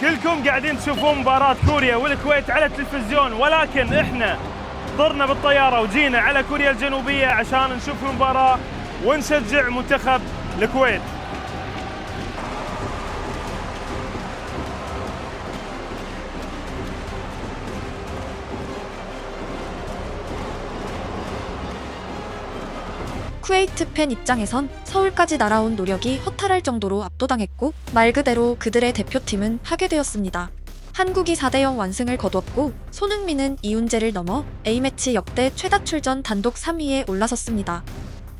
كلكم قاعدين تشوفون مباراة كوريا والكويت على التلفزيون ولكن إحنا ضرنا بالطيارة وجينا على كوريا الجنوبية عشان نشوف المباراة ونشجع منتخب الكويت. 쿠웨이트 팬 입장에선 서울까지 날아온 노력이 허탈할 정도로 압도당했고 말 그대로 그들의 대표팀은 파괴되었습니다. 한국이 4대0 완승을 거두었고 손흥민은 이훈재를 넘어 A매치 역대 최다 출전 단독 3위에 올라섰습니다.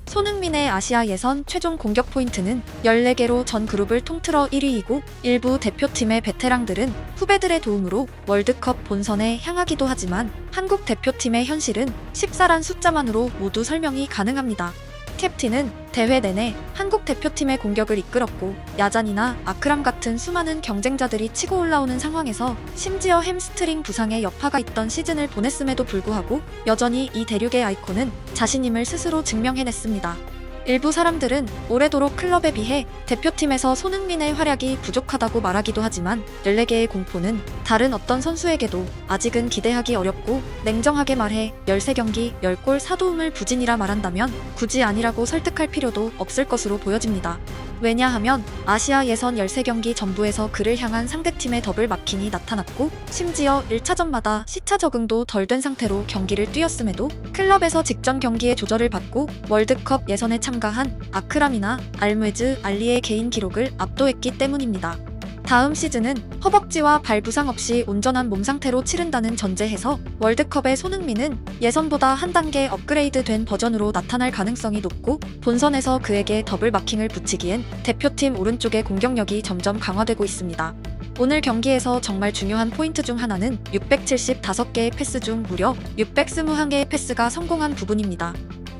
손흥민의 아시아 예선 최종 공격 포인트는 14개로 전 그룹을 통틀어 1위이고 일부 대표팀의 베테랑들은 후배들의 도움으로 월드컵 본선에 향하기도 하지만 한국 대표팀의 현실은 14란 숫자만으로 모두 설명이 가능합니다. 캡틴은 대회 내내 한국 대표팀의 공격을 이끌었고 야잔이나 아크람 같은 수많은 경쟁자들이 치고 올라오는 상황에서 심지어 햄스트링 부상의 여파가 있던 시즌을 보냈음에도 불구하고 여전히 이 대륙의 아이콘은 자신임을 스스로 증명해냈습니다. 일부 사람들은 오래도록 클럽에 비해 대표팀에서 손흥민의 활약이 부족하다고 말하기도 하지만 14개의 공포는 다른 어떤 선수에게도 아직은 기대하기 어렵고 냉정하게 말해 13경기 10골 사도움을 부진이라 말한다면 굳이 아니라고 설득할 필요도 없을 것으로 보여집니다. 왜냐하면 아시아 예선 13경기 전부에서 그를 향한 상대팀의 더블 마킹이 나타났고 심지어 1차전마다 시차 적응도 덜 된 상태로 경기를 뛰었음에도 클럽에서 직전 경기의 조절을 받고 월드컵 예선에 참가한 아크람이나 알무에즈 알리의 개인 기록을 압도했기 때문입니다. 다음 시즌은 허벅지와 발 부상 없이 온전한 몸 상태로 치른다는 전제해서 월드컵의 손흥민은 예선보다 한 단계 업그레이드 된 버전으로 나타날 가능성이 높고 본선에서 그에게 더블 마킹을 붙이기엔 대표팀 오른쪽의 공격력이 점점 강화되고 있습니다. 오늘 경기에서 정말 중요한 포인트 중 하나는 675개의 패스 중 무려 621개의 패스가 성공한 부분입니다.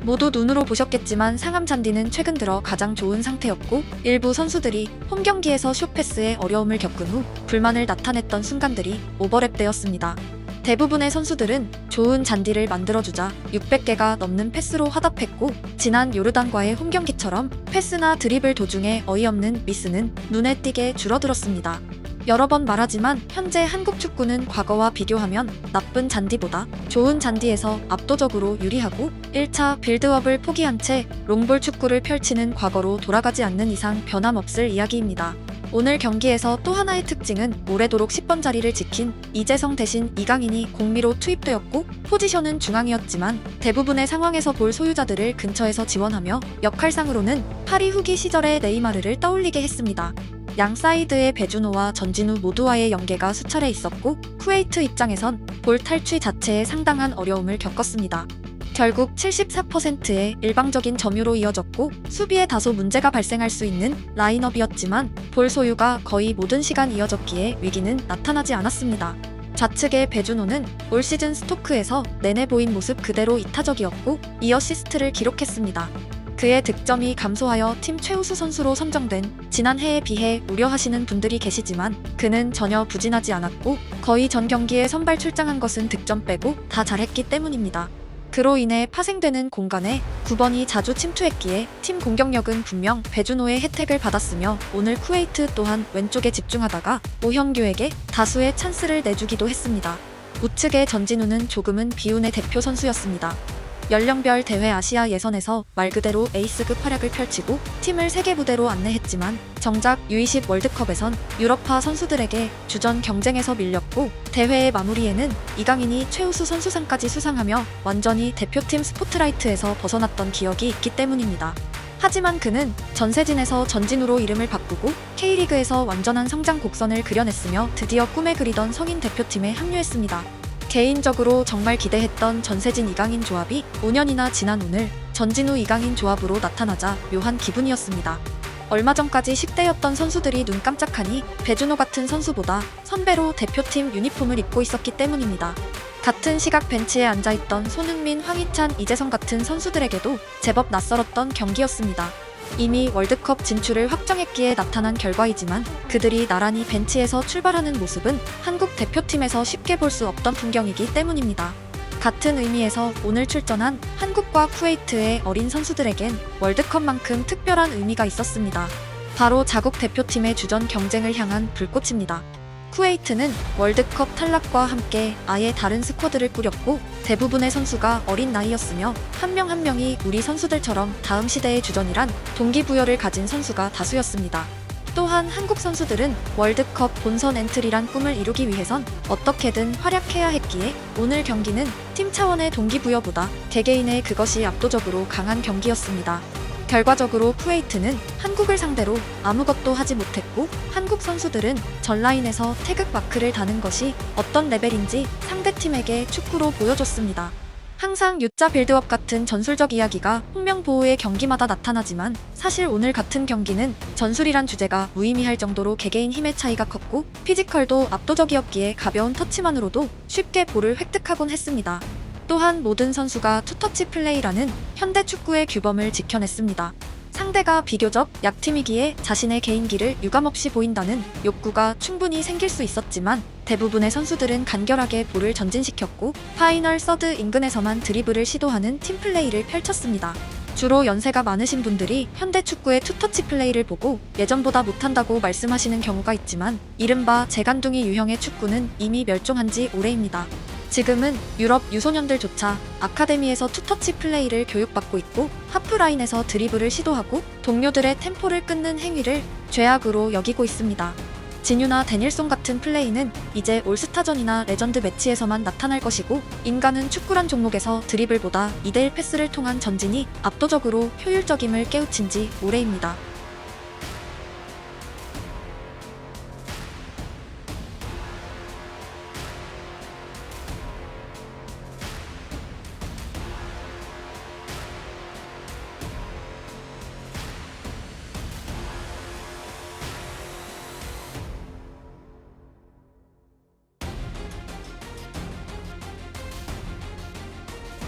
모두 눈으로 보셨겠지만 상암 잔디는 최근 들어 가장 좋은 상태였고 일부 선수들이 홈 경기에서 숏패스에 어려움을 겪은 후 불만을 나타냈던 순간들이 오버랩되었습니다. 대부분의 선수들은 좋은 잔디를 만들어주자 600개가 넘는 패스로 화답했고 지난 요르단과의 홈 경기처럼 패스나 드리블 도중에 어이없는 미스는 눈에 띄게 줄어들었습니다. 여러 번 말하지만 현재 한국 축구는 과거와 비교하면 나쁜 잔디보다 좋은 잔디에서 압도적으로 유리하고 1차 빌드업을 포기한 채 롱볼 축구를 펼치는 과거로 돌아가지 않는 이상 변함없을 이야기입니다. 오늘 경기에서 또 하나의 특징은 오래도록 10번 자리를 지킨 이재성 대신 이강인이 공미로 투입되었고 포지션은 중앙이었지만 대부분의 상황에서 볼 소유자들을 근처에서 지원하며 역할상으로는 파리 후기 시절의 네이마르를 떠올리게 했습니다. 양 사이드의 배준호와 전진우 모두와의 연계가 수차례 있었고 쿠웨이트 입장에선 볼 탈취 자체에 상당한 어려움을 겪었습니다. 결국 74%의 일방적인 점유로 이어졌고 수비에 다소 문제가 발생할 수 있는 라인업이었지만 볼 소유가 거의 모든 시간 이어졌기에 위기는 나타나지 않았습니다. 좌측의 배준호는 올 시즌 스토크에서 내내 보인 모습 그대로 이타적이었고 2어시스트를 기록했습니다. 그의 득점이 감소하여 팀 최우수 선수로 선정된 지난해에 비해 우려하시는 분들이 계시지만 그는 전혀 부진하지 않았고 거의 전 경기에 선발 출장한 것은 득점 빼고 다 잘했기 때문입니다. 그로 인해 파생되는 공간에 9번이 자주 침투했기에 팀 공격력은 분명 배준호의 혜택을 받았으며 오늘 쿠웨이트 또한 왼쪽에 집중하다가 오현규에게 다수의 찬스를 내주기도 했습니다. 우측의 전진우는 조금은 비운의 대표 선수였습니다. 연령별 대회 아시아 예선에서 말 그대로 에이스급 활약을 펼치고 팀을 세계 무대로 안내했지만 정작 U20 월드컵에선 유럽파 선수들에게 주전 경쟁에서 밀렸고 대회의 마무리에는 이강인이 최우수 선수상까지 수상하며 완전히 대표팀 스포트라이트에서 벗어났던 기억이 있기 때문입니다. 하지만 그는 전세진에서 전진우로 이름을 바꾸고 K리그에서 완전한 성장 곡선을 그려냈으며 드디어 꿈에 그리던 성인 대표팀에 합류했습니다. 개인적으로 정말 기대했던 전세진 이강인 조합이 5년이나 지난 오늘 전진우 이강인 조합으로 나타나자 묘한 기분이었습니다. 얼마 전까지 10대였던 선수들이 눈 깜짝하니 배준호 같은 선수보다 선배로 대표팀 유니폼을 입고 있었기 때문입니다. 같은 시각 벤치에 앉아있던 손흥민, 황희찬, 이재성 같은 선수들에게도 제법 낯설었던 경기였습니다. 이미 월드컵 진출을 확정했기에 나타난 결과이지만 그들이 나란히 벤치에서 출발하는 모습은 한국 대표팀에서 쉽게 볼 수 없던 풍경이기 때문입니다. 같은 의미에서 오늘 출전한 한국과 쿠웨이트의 어린 선수들에겐 월드컵만큼 특별한 의미가 있었습니다. 바로 자국 대표팀의 주전 경쟁을 향한 불꽃입니다. 쿠웨이트는 월드컵 탈락과 함께 아예 다른 스쿼드를 꾸렸고 대부분의 선수가 어린 나이였으며 한명한 명이 우리 선수들처럼 다음 시대의 주전이란 동기부여를 가진 선수가 다수였습니다. 또한 한국 선수들은 월드컵 본선 엔트리란 꿈을 이루기 위해선 어떻게든 활약해야 했기에 오늘 경기는 팀 차원의 동기부여보다 개개인의 그것이 압도적으로 강한 경기였습니다. 결과적으로 쿠웨이트는 한국을 상대로 아무것도 하지 못했고 한국 선수들은 전라인에서 태극 마크를 다는 것이 어떤 레벨인지 상대팀에게 축구로 보여줬습니다. 항상 U자 빌드업 같은 전술적 이야기가 홍명보호의 경기마다 나타나지만 사실 오늘 같은 경기는 전술이란 주제가 무의미할 정도로 개개인 힘의 차이가 컸고 피지컬도 압도적이었기에 가벼운 터치만으로도 쉽게 볼을 획득하곤 했습니다. 또한 모든 선수가 투터치 플레이라는 현대 축구의 규범을 지켜냈습니다. 상대가 비교적 약팀이기에 자신의 개인기를 유감없이 보인다는 욕구가 충분히 생길 수 있었지만 대부분의 선수들은 간결하게 볼을 전진시켰고 파이널 서드 인근에서만 드리블을 시도하는 팀플레이를 펼쳤습니다. 주로 연세가 많으신 분들이 현대 축구의 투터치 플레이를 보고 예전보다 못한다고 말씀하시는 경우가 있지만 이른바 재간둥이 유형의 축구는 이미 멸종한 지 오래입니다. 지금은 유럽 유소년들조차 아카데미에서 투터치 플레이를 교육받고 있고 하프라인에서 드리블을 시도하고 동료들의 템포를 끊는 행위를 죄악으로 여기고 있습니다. 진유나 데닐송 같은 플레이는 이제 올스타전이나 레전드 매치에서만 나타날 것이고 인간은 축구란 종목에서 드리블보다 2대1 패스를 통한 전진이 압도적으로 효율적임을 깨우친 지 오래입니다.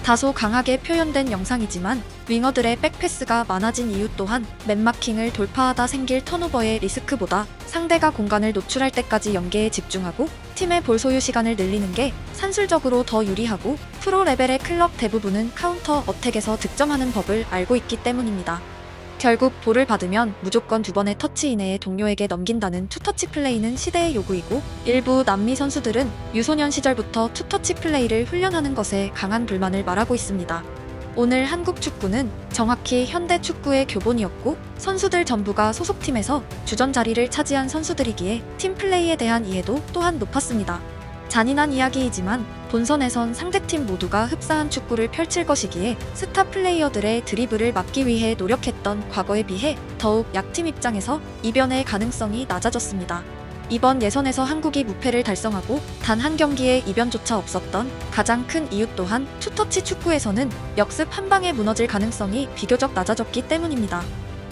다소 강하게 표현된 영상이지만 윙어들의 백패스가 많아진 이유 또한 맨마킹을 돌파하다 생길 턴오버의 리스크보다 상대가 공간을 노출할 때까지 연계에 집중하고 팀의 볼 소유 시간을 늘리는 게 산술적으로 더 유리하고 프로 레벨의 클럽 대부분은 카운터 어택에서 득점하는 법을 알고 있기 때문입니다. 결국 볼을 받으면 무조건 두 번의 터치 이내에 동료에게 넘긴다는 투터치 플레이는 시대의 요구이고 일부 남미 선수들은 유소년 시절부터 투터치 플레이를 훈련하는 것에 강한 불만을 말하고 있습니다. 오늘 한국 축구는 정확히 현대 축구의 교본이었고 선수들 전부가 소속팀에서 주전 자리를 차지한 선수들이기에 팀 플레이에 대한 이해도 또한 높았습니다. 잔인한 이야기이지만 본선에선 상대팀 모두가 흡사한 축구를 펼칠 것이기에 스타 플레이어들의 드리블을 막기 위해 노력했던 과거에 비해 더욱 약팀 입장에서 이변의 가능성이 낮아졌습니다. 이번 예선에서 한국이 무패를 달성하고 단 한 경기의 이변조차 없었던 가장 큰 이유 또한 투터치 축구에서는 역습 한 방에 무너질 가능성이 비교적 낮아졌기 때문입니다.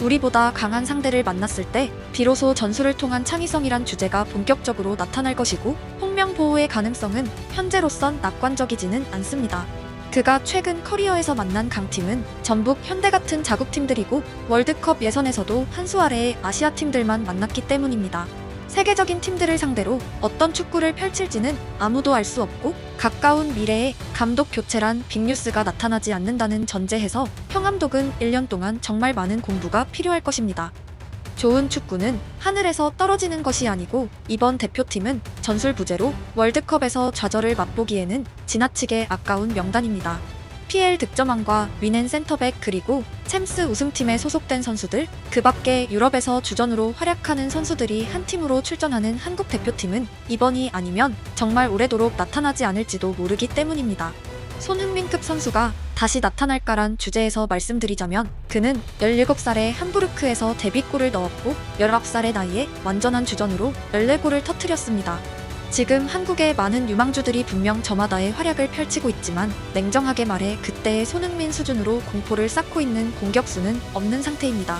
우리보다 강한 상대를 만났을 때 비로소 전술을 통한 창의성이란 주제가 본격적으로 나타날 것이고 홍명 보호의 가능성은 현재로선 낙관적이지는 않습니다. 그가 최근 커리어에서 만난 강팀은 전북 현대 같은 자국팀들이고 월드컵 예선에서도 한 수 아래의 아시아 팀들만 만났기 때문입니다. 세계적인 팀들을 상대로 어떤 축구를 펼칠지는 아무도 알 수 없고 가까운 미래에 감독 교체란 빅뉴스가 나타나지 않는다는 전제해서 형암독은 1년 동안 정말 많은 공부가 필요할 것입니다. 좋은 축구는 하늘에서 떨어지는 것이 아니고 이번 대표팀은 전술 부재로 월드컵에서 좌절을 맛보기에는 지나치게 아까운 명단입니다. PL 득점왕과 위넨 센터백 그리고 챔스 우승팀에 소속된 선수들, 그 밖에 유럽에서 주전으로 활약하는 선수들이 한 팀으로 출전하는 한국 대표팀은 이번이 아니면 정말 오래도록 나타나지 않을지도 모르기 때문입니다. 손흥민급 선수가 다시 나타날까란 주제에서 말씀드리자면 그는 17살에 함부르크에서 데뷔골을 넣었고 19살의 나이에 완전한 주전으로 14골을 터뜨렸습니다. 지금 한국의 많은 유망주들이 분명 저마다의 활약을 펼치고 있지만 냉정하게 말해 그때의 손흥민 수준으로 공포를 쌓고 있는 공격수는 없는 상태입니다.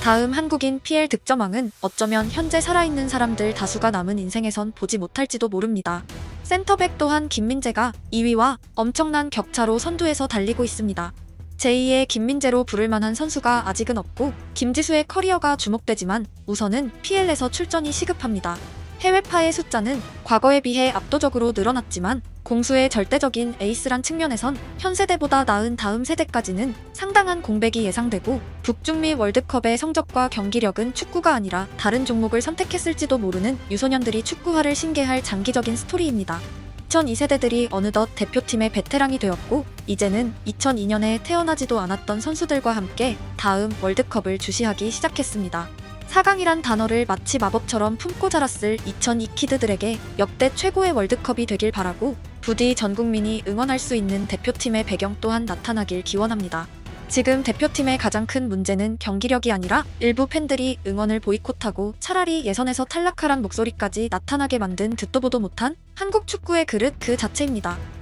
다음 한국인 PL 득점왕은 어쩌면 현재 살아있는 사람들 다수가 남은 인생에선 보지 못할지도 모릅니다. 센터백 또한 김민재가 2위와 엄청난 격차로 선두에서 달리고 있습니다. 제2의 김민재로 부를 만한 선수가 아직은 없고 김지수의 커리어가 주목되지만 우선은 PL에서 출전이 시급합니다. 해외파의 숫자는 과거에 비해 압도적으로 늘어났지만 공수의 절대적인 에이스란 측면에선 현 세대보다 나은 다음 세대까지는 상당한 공백이 예상되고 북중미 월드컵의 성적과 경기력은 축구가 아니라 다른 종목을 선택했을지도 모르는 유소년들이 축구화를 신게할 장기적인 스토리입니다. 2002세대들이 어느덧 대표팀의 베테랑이 되었고 이제는 2002년에 태어나지도 않았던 선수들과 함께 다음 월드컵을 주시하기 시작했습니다. 4강이란 단어를 마치 마법처럼 품고 자랐을 2002 키드들에게 역대 최고의 월드컵이 되길 바라고 부디 전 국민이 응원할 수 있는 대표팀의 배경 또한 나타나길 기원합니다. 지금 대표팀의 가장 큰 문제는 경기력이 아니라 일부 팬들이 응원을 보이콧하고 차라리 예선에서 탈락하란 목소리까지 나타나게 만든 듣도 보도 못한 한국 축구의 그릇 그 자체입니다.